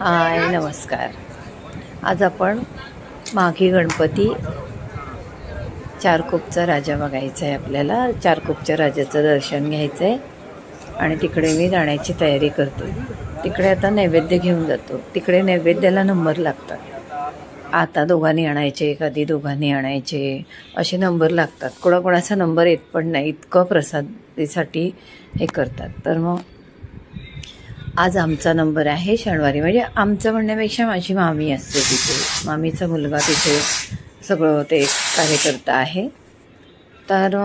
हाय नमस्कार. आज आपण माघी गणपती चारकोपचा राजा बघायचा आहे आपल्याला. चारकोपच्या राजाचं दर्शन घ्यायचं आहे आणि तिकडे मी जाण्याची तयारी करते. तिकडे आता नैवेद्य घेऊन जातो. तिकडे नैवेद्याला नंबर लागतात. आता दोघांनी आणायचे कधी दोघांनी आणायचे असे नंबर लागतात. कोणाकोणाचा नंबर येत पण नाही. इतकं प्रसादीसाठी हे करतात. तर मग आज आमचा नंबर आहे शनिवारी. म्हणजे आमचं म्हणण्यापेक्षा माझी मामी असते तिथे. मामीचा मुलगा तिथे सगळं ते कार्यकर्ता आहे. तर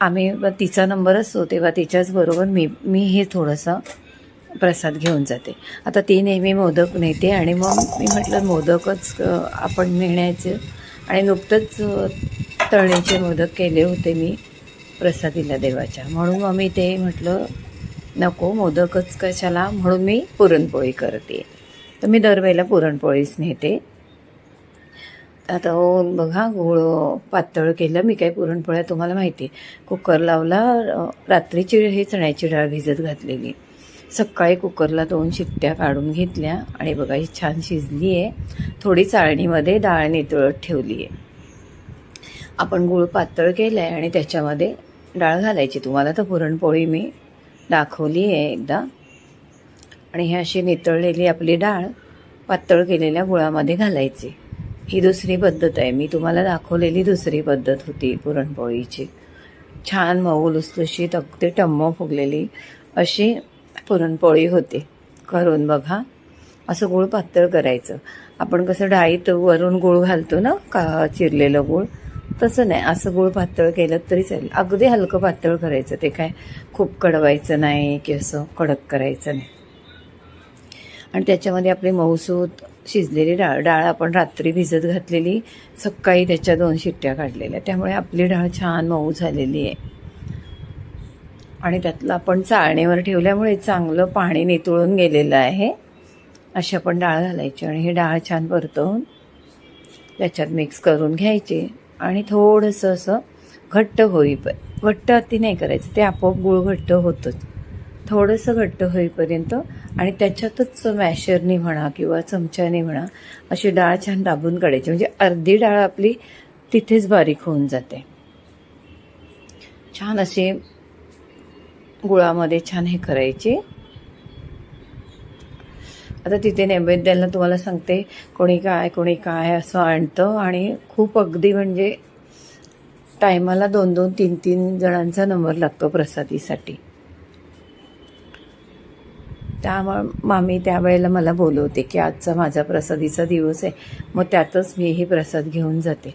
आम्ही तिचा नंबर असतो तेव्हा तिच्याचबरोबर मी मी हे थोडंसं प्रसाद घेऊन जाते. आता ती नेहमी मोदक नेते आणि मग मी म्हटलं मोदकच आपण नेण्याचं आणि नुकतंच तळणीचे मोदक केले होते मी प्रसादीला देवाच्या. म्हणून मग मी ते म्हटलं नको मोदकच कशाला? म्हणून मी पुरणपोळी करते. तर मी दरवेळेला पुरणपोळीच नेते. आता हो, बघा गोळ पातळ केलं मी काही पुरणपोळ्या तुम्हाला माहिती आहे. कुकर लावला रात्रीची ही चण्याची डाळ भिजत घातलेली. सकाळी कुकरला दोन शिट्ट्या काढून घेतल्या आणि बघा ही छान शिजली आहे. थोडी चाळणीमध्ये डाळ नितळत ठेवली आहे. आपण गूळ पातळ केलं आहे आणि त्याच्यामध्ये डाळ घालायची. तुम्हाला तर पुरणपोळी मी दाखवली आहे एकदा. आणि ही अशी नितळलेली आपली डाळ पातळ केलेल्या गुळामध्ये घालायची. ही दुसरी पद्धत आहे. मी तुम्हाला दाखवलेली दुसरी पद्धत होती पुरणपोळीची. छान मऊ लुसलुशीत अगदी टम्म फुगलेली अशी पुरणपोळी होते. करून बघा. असं गूळ पातळ करायचं. आपण कसं डाळीत वरून गूळ घालतो ना का चिरलेलं गूळ? तसं नाही. असं गूळ पातळ केलं तरी चालेल. अगदी हलकं पातळ करायचं. ते काय खूप कडवायचं नाही की असं कडक करायचं नाही. आणि त्याच्यामध्ये आपली मऊसूत शिजलेली डाळ. डाळ आपण रात्री भिजत घातलेली सकाळी त्याच्या दोन शिट्ट्या काढलेल्या. त्यामुळे आपली डाळ छान मऊ झालेली आहे. आणि त्यातलं आपण चाळणीवर ठेवल्यामुळे चांगलं पाणी नितळून गेलेलं आहे. अशी आपण डाळ घालायची. आणि ही डाळ छान परतवून त्याच्यात मिक्स करून घ्यायची. आणि थोडंसं असं घट्ट होई घट्ट अति नाही करायचं ते आपोआप गुळ घट्ट होतंच. थोडंसं घट्ट होईपर्यंत आणि त्याच्यातच मॅशरनी म्हणा किंवा चमच्याने म्हणा अशी डाळ छान दाबून काढायची. म्हणजे अर्धी डाळ आपली तिथेच बारीक होऊन जाते. छान असे गुळामध्ये छान हे करायची. आता तिथे नैवेद्याला तुम्हाला सांगते कोणी काय कोणी काय असं आणतं आणि खूप अगदी म्हणजे टायमाला दोन दोन तीन तीन जणांचा नंबर लागतो प्रसादीसाठी. त्या मामी त्यावेळेला मला बोलवते की आजचा माझा प्रसादीचा दिवस आहे मग त्यातच मीही प्रसाद घेऊन जाते.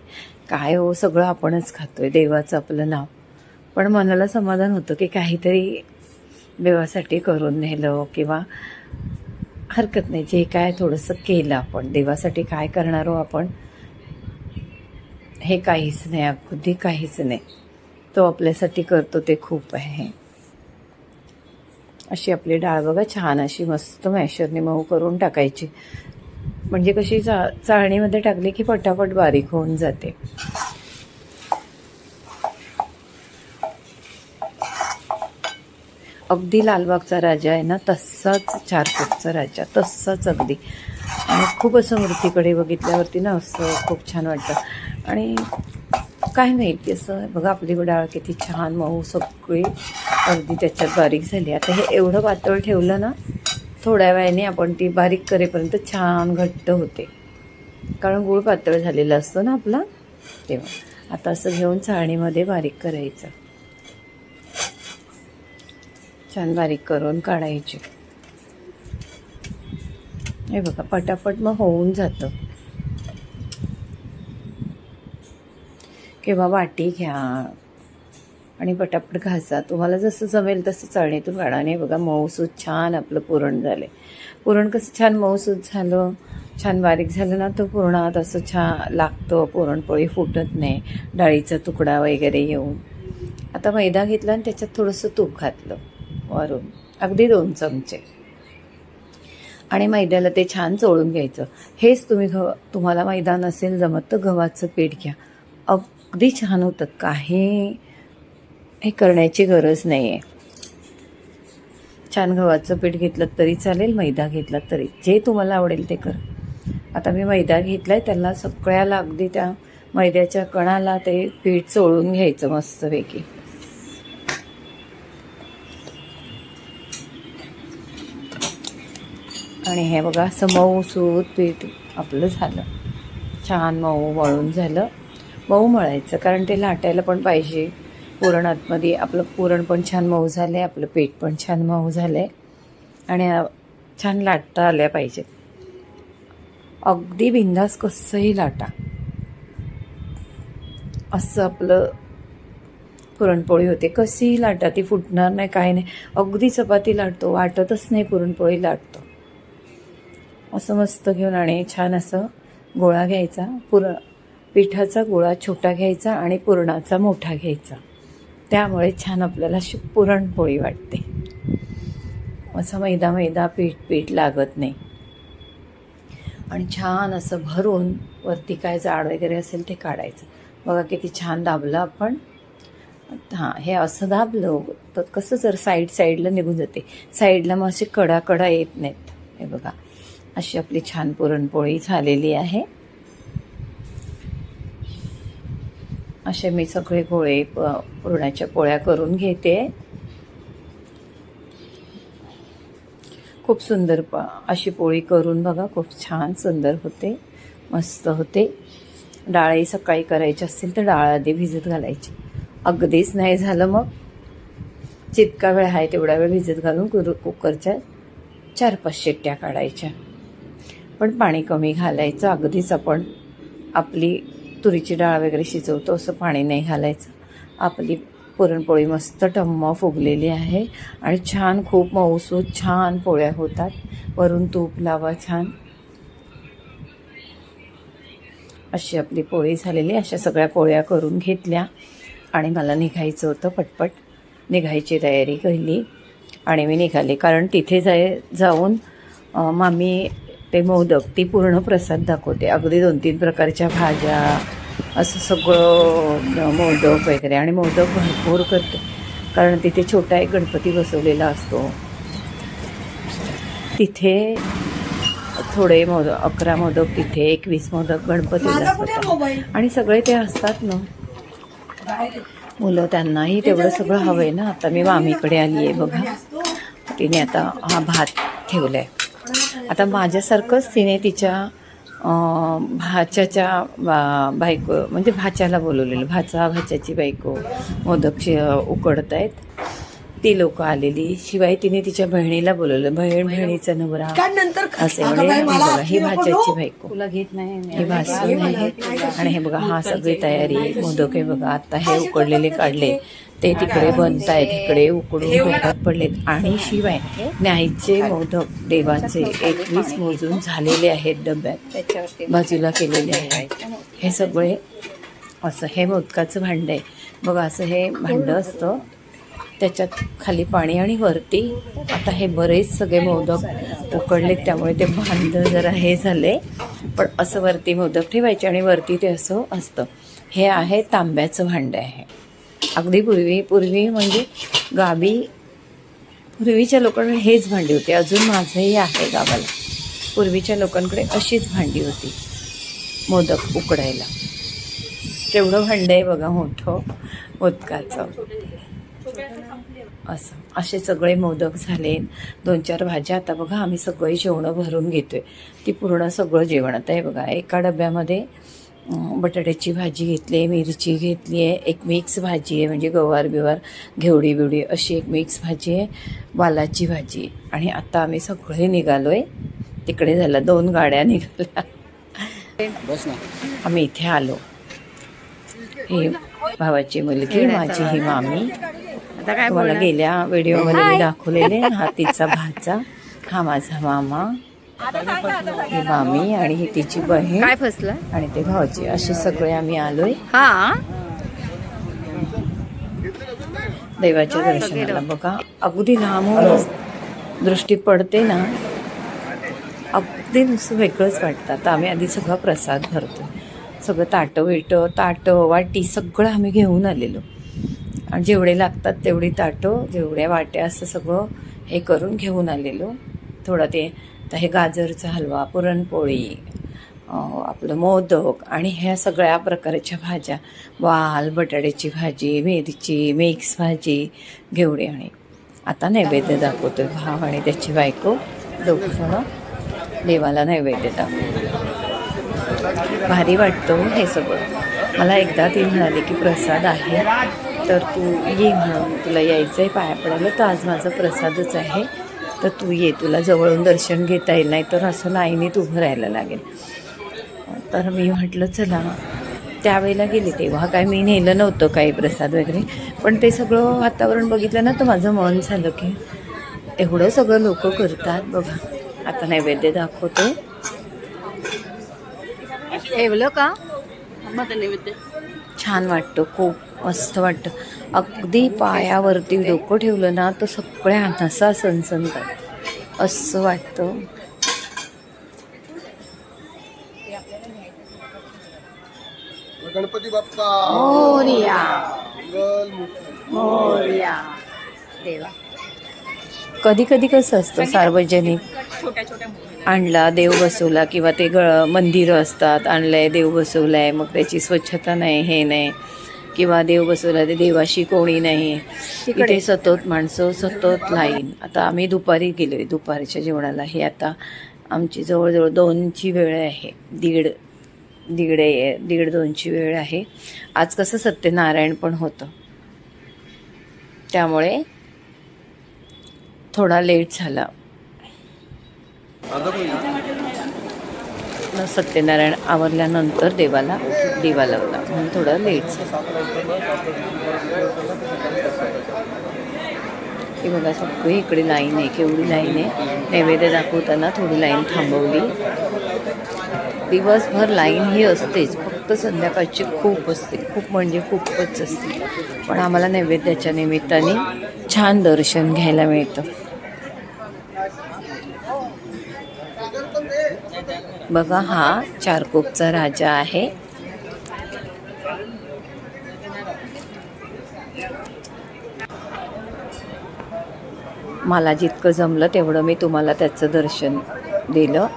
काय हो सगळं आपणच खातो आहे देवाचं आपलं नाव. पण मनाला समाधान होतं की काहीतरी देवासाठी करून नेलं किंवा हरकत नाही. जे काय थोडंसं केलं आपण देवासाठी काय करणार हो आपण हे काहीच नाही अगदी काहीच नाही. तो आपल्यासाठी करतो ते खूप आहे. अशी आपली डाळ बघा छान अशी मस्त मॅशरने मऊ करून टाकायची. म्हणजे कशी चा चाळणीमध्ये टाकली की पटापट बारीक होऊन जाते. अगदी लालबागचा राजा आहे ना तसाच चारकोपचा राजा तसाच अगदी. आणि खूप असं मूर्तीकडे बघितल्यावरती ना असं खूप छान वाटतं. आणि काय माहिती असं बघा आपली डाळ किती छान मऊ सगळी अगदी त्याच्यात बारीक झाली. आता हे एवढं पातळ ठेवलं ना थोड्या वेळाने आपण ती बारीक करेपर्यंत छान घट्ट होते. कारण गुळ पातळ झालेला असतो ना आपला तेव्हा. आता असं घेऊन चाळणीमध्ये बारीक करायचं. छान बारीक करून काढायचे. हे बघा पटापट मग होऊन जातं. किंवा वाटी घ्या आणि पटापट घासा. तुम्हाला जसं जमेल तसं चळणीतून काढा. आणि बघा मऊसूत छान आपलं पुरण झालं पुरण कसं छान मऊसूत झालं छान बारीक झालं ना तो पुरणात असं छान लागतं. पुरणपोळी फुटत नाही. डाळीचा तुकडा वगैरे येऊन. आता मैदा घेतला आणि त्याच्यात थोडंसं तूप घातलं. वरून. अगदी दोन चमचे. आणि मैद्याला ते छान चोळून घ्यायचं. हेच तुम्ही गव तुम्हाला मैदा नसेल जमत तर गव्हाचं पीठ घ्या. अगदी छान होतं. काही हे करण्याची गरज नाही आहे छान गव्हाचं पीठ घेतलं तरी चालेल मैदा घेतला तरी. जे तुम्हाला आवडेल ते कर. आता मी मैदा घेतला आहे त्याला सगळ्याला अगदी त्या मैद्याच्या कणाला ते पीठ चोळून घ्यायचं मस्तपैकी. आणि हे बघा असं मऊ सूत पीठ आपलं झालं. छान मऊ वळून झालं. मऊ मळायचं कारण ते लाटायला पण पाहिजे. पुरण आतमध्ये आपलं पुरण पण छान मऊ झालं आहे आपलं पीठ पण छान मऊ झालं आहे आणि छान लाटता आल्या पाहिजेत. अगदी बिंदास कसंही लाटा. असं आपलं पुरणपोळी होते. कशीही लाटा ती फुटणार नाही काय नाही. अगदी चपाती लाटतो वाटतच नाही पुरणपोळी लाटतो. असं मस्त घेऊन आणि छान असं गोळा घ्यायचा. पुर पिठाचा गोळा छोटा घ्यायचा आणि पुरणाचा मोठा घ्यायचा. त्यामुळे छान आपल्याला अशी पुरणपोळी वाटते. असं मैदा मैदा पीठ पीठ लागत नाही. आणि छान असं भरून वरती काय जाड वगैरे असेल ते काढायचं. बघा किती छान दाबलं आपण. हां हे असं दाबलं तर कसं जर साईड साईडला निघून जाते. साईडला मग असे कडा कडा येत नाहीत. हे बघा. अशी आपली छान पुरणपोळी झालेली आहे. असे मी सगळे गोळे प पुरणाच्या पोळ्या करून घेते. खूप सुंदर प अशी पोळी करून बघा खूप छान सुंदर होते मस्त होते. डाळही सकाळी करायची असतील तर डाळ आधी भिजत घालायची. अगदीच नाही झालं मग. जितका वेळ आहे तेवढा वेळ भिजत घालून कुर कुकरच्या चार पाच शिट्ट्या काढायच्या. पण पाणी कमी घालायचं अगदीच आपण आपली तुरीची डाळ वगैरे शिजवतो असं पाणी नाही घालायचं. आपली पुरणपोळी मस्त टम्म फुगलेली आहे आणि छान खूप मऊसूत छान पोळ्या होतात. वरून तूप लावा छान. अशी आपली पोळी झालेली अशा सगळ्या पोळ्या करून घेतल्या आणि मला निघायचं होतं पटपट. निघायची तयारी केली आणि मी निघाले. कारण तिथे जाय जाऊन मामी ते मोदक ती पूर्ण प्रसाद दाखवते. अगदी दोन तीन प्रकारच्या भाज्या असं सगळं मोदक वगैरे. आणि मोदक भरपूर करते. कारण तिथे छोटा एक गणपती बसवलेला असतो. तिथे थोडे मोदक अकरा मोदक तिथे एकवीस मोदक गणपतीला असतात. आणि सगळे ते असतात ना. मुलं त्यांनाही तेवढं सगळं हवं आहे ना. आता मी मामीकडे आली आहे बघा. तिने आता हा भात ठेवला आहे आता माझ्यासारखंच तिने तिच्या भाच्याच्या बा बायको म्हणजे भाच्याला बोलवलेलं. भाचा भाच्याची बायको मोदक उकडत आहेत ती लोक आलेली. शिवाय तिने तिच्या बहिणीला बोलवलं. बहीण बहिणीचा नवरा. असे हे ही भाच्याची. बायको. तुला घेत नाही हे भासून आहे आणि हे बघा हा सगळी तयारी मोदक आहे बघा आता हे उकडलेले काढले. ते तिकडे बनत आहेत इकडे उकडून टोकात पडलेत. आणि शिवाय न्यायचे मोदक देवाचे एकवीस मोजून झालेले आहेत डब्यात. बाजूला केलेले आहेत. हे सगळे असं हे मोदकाचं भांडं आहे. बघा असं हे भांडं असतं. त्याच्यात खाली पाणी आणि वरती आता हे बरेच सगळे मोदक उकडलेत त्यामुळे ते भांडं जरा हे झाले. पण असं वरती मोदक ठेवायचे आणि वरती ते असं असतं. हे आहे तांब्याचं भांडं आहे. अगदी पूर्वी पूर्वी म्हणजे गावी पूर्वीच्या लोकांकडे हेच भांडी होती. अजून माझंही आहे गावाला. पूर्वीच्या लोकांकडे अशीच भांडी होती. मोदक उकडायला. केवढं भांडं आहे बघा मोठं मोदकाचं. असं. असे सगळे मोदक झाले. दोन चार भाज्या. आता बघा आम्ही सगळी जेवणं भरून घेतोय. ती पूर्ण सगळं जेवण. आता हे बघा एका डब्यामध्ये बटाट्याची भाजी घेतली आहे मिरची घेतली आहे एक मिक्स भाजी आहे म्हणजे गवार बिवार घेवडी बिवडी अशी एक मिक्स भाजी आहे वालाची भाजी. आणि आता आम्ही सगळे निघालो आहे तिकडे झालं दोन गाड्या निघाल्या. बस ना. आम्ही इथे आलो. ही भावाची मुलगी माझी ही मामी. आता काय तुम्हाला बोलणार? गेल्या व्हिडिओमध्ये मी दाखवलेले हा तिचा भाचा. हा माझा मामा. ही मामी आणि ही तिची बहीण काय फसलं? आणि ते भावाची असे सगळे आम्ही आलोय. हा? देवाच्या दर्शनाला बघा. अगदी लांबून दृष्टी पडते ना अगदी नुसतं वेगळंच वाटतं. आता आम्ही आधी सगळा प्रसाद भरतो सगळं ताटं विटं ताटं वाटी सगळं आम्ही घेऊन आलेलो. आणि जेवढे लागतात तेवढी ताटं जेवढ्या वाट्या असं सगळं हे करून घेऊन आलेलो. थोडं ते आता हे गाजरचा हलवा पुरणपोळी आपलं मोदक आणि ह्या सगळ्या प्रकारच्या भाज्या. वाल बटाट्याची भाजी मिरची मिक्स भाजी घेवडे आणि आता नैवेद्य दाखवतो भाव आणि त्याची बायको दोघं देवाला नैवेद्य दाखवतो भारी वाटतो हो हे सगळं. मला एकदा ती म्हणाली की प्रसाद आहे तर तू ये म्हणून. तुला यायचं आहे पाया पडायला तर आज माझा प्रसादच आहे. तर तू ये तुला जवळून दर्शन घेता येईल नाही तर असं लाईनीत उभं राहायला लागेल. तर मी म्हटलं चला. त्यावेळेला गेले तेव्हा काय मी नेलं नव्हतं काही प्रसाद वगैरे पण ते सगळं वातावरण बघितलं ना तर माझं मन झालं की एवढं सगळं लोक करतात बघा. आता नैवेद्य दाखवते. ठेवलं का? छान वाटतं खूप मस्त वाटतं. अगदी पायावरती डोकं ठेवलं ना तर सगळ्या नसा सनसनतात असं वाटतं. गणपती बाप्पा! मोरया. मोरया. देवा. कधी कधी कसं असतं सार्वजनिक आणला देव बसवला किंवा ते ग मंदिरं असतात आणलंय देव बसवलाय मग त्याची स्वच्छता नाही हे नाही. किंवा देव बसवला ते देवाशी कोणी नाही. इथे सतत माणसं सतत लाईन. आता आम्ही दुपारी गेलोय दुपारच्या जेवणाला. हे आता आमची जवळजवळ दोनची वेळ आहे. दीड दीड आहे दीड दोनची वेळ आहे. आज कसं सत्यनारायण पण होतं. त्यामुळे थोडा लेट झाला. सत्यनारायण आवरल्यानंतर देवाला दिवा लावला. म्हणून थोडा लेट झाला. बघा सगळी इकडे लाईन आहे केवढी लाईन आहे. नैवेद्य दाखवताना थोडी लाईन थांबवली. दिवसभर लाईन ही असतेच. फक्त संध्याकाळची खूप असते. खूप म्हणजे खूपच असते. पण आम्हाला नैवेद्याच्या निमित्ताने छान दर्शन घ्यायला मिळतं. बघा हा चारकोपचा राजा आहे. मला जितकं जमलं तेवढं मी तुम्हाला त्याचं दर्शन दिलं.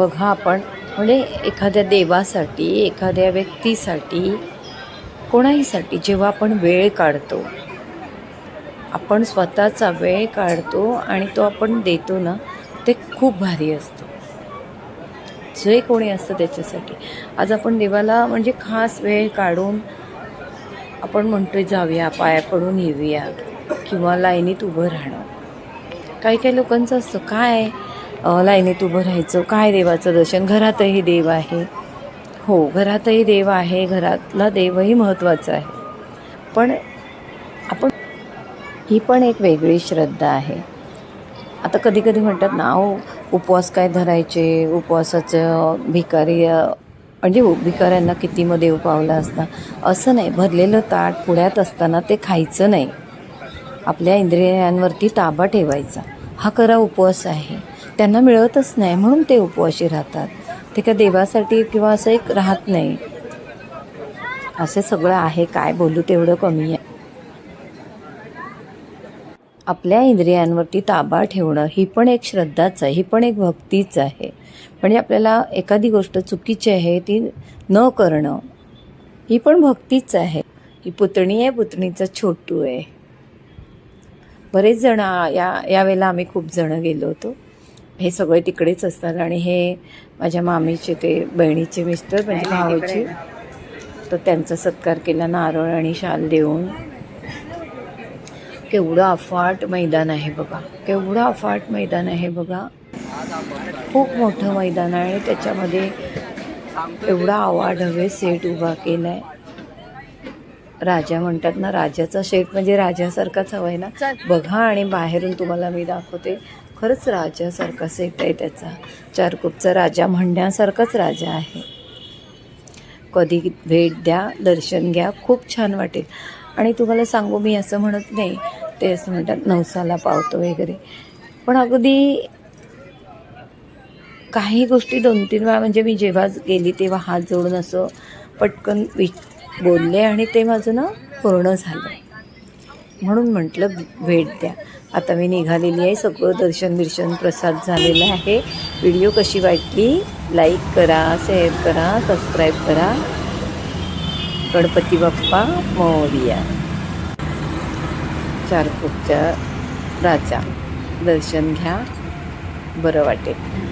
बघा आपण म्हणजे एखाद्या देवासाठी एखाद्या व्यक्तीसाठी कोणाहीसाठी जेव्हा आपण वेळ काढतो आपण स्वतःचा वेळ काढतो आणि तो आपण देतो ना ते खूप भारी असतं. जे कोणी असतं त्याच्यासाठी. आज आपण देवाला म्हणजे खास वेळ काढून आपण म्हणतोय जाऊया पाया पडून येऊया किंवा लाईनीत उभं राहणं. काही काही लोकांचं असतं काय लाईनीत उभं राहायचं. काय देवाचं दर्शन? घरातही देव आहे. हो घरातही देव आहे. घरातला देवही महत्त्वाचा आहे. पण आपण ही पण एक वेगळी श्रद्धा आहे. आता कधी कधी म्हणतात ना अहो उपवास काय धरायचे? उपवासाचं भिकारी म्हणजे भिकाऱ्यांना किती मग देव पावला असता. असं नाही. भरलेलं ताट पुण्यात असताना ते खायचं नाही. आपल्या इंद्रियांवरती ताबा ठेवायचा. हा खरा उपवास आहे. त्यांना मिळतच नाही म्हणून ते उपवासी राहतात. ते का देवासाठी किंवा असं एक राहत नाही. असं सगळं आहे काय बोलू तेवढं कमी आहे. आपल्या इंद्रियांवरती ताबा ठेवणं ही पण एक श्रद्धाच आहे ही पण एक भक्तीच आहे. म्हणजे आपल्याला एखादी गोष्ट चुकीची आहे ती न करणं ही पण भक्तीच आहे. ही पुतणी आहे पुतणीचा छोटू आहे. बरेच जण या यावेळेला आम्ही खूप जणं गेलो होतो. हे सगळे तिकडेच असतात आणि हे माझ्या मामीचे ते बहिणीचे मिस्टर म्हणजे भावाचे. तर त्यांचा सत्कार केला नारळ आणि शाल देऊन. केवढं अफाट मैदान आहे बघा. केवढं अफाट मैदान आहे बघा. खूप मोठं मैदान आहे त्याच्यामध्ये एवढा आवाढव्य सेट उभा केला आहे राजा म्हणतात ना राजाचा शेट म्हणजे राजासारखाच हवा आहे ना. बघा आणि बाहेरून तुम्हाला मी दाखवते. खरंच राजासारखा सेट आहे त्याचा. चारकोपचा राजा म्हणण्यासारखाच राजा आहे. कधी भेट द्या दर्शन घ्या खूप छान वाटेल. आणि तुम्हाला सांगू मी असं म्हणत नाही ते असं म्हणतात नवसाला पावतो वगैरे. पण अगदी काही गोष्टी दोन तीन वेळा म्हणजे मी जेव्हा गेली तेव्हा हात जोडून असं पटकन वि बोलले आणि ते माझं ना पूर्ण झालं. म्हणून म्हटलं भेट द्या. आता मी निघालेली आहे. सगळं दर्शन बिर्शन प्रसाद झालेला आहे. व्हिडिओ कशी वाटली? लाईक करा शेअर करा सबस्क्राईब करा. गणपती बाप्पा मोरिया. चारकोपच्या राजा. दर्शन घ्या. बरं वाटेल.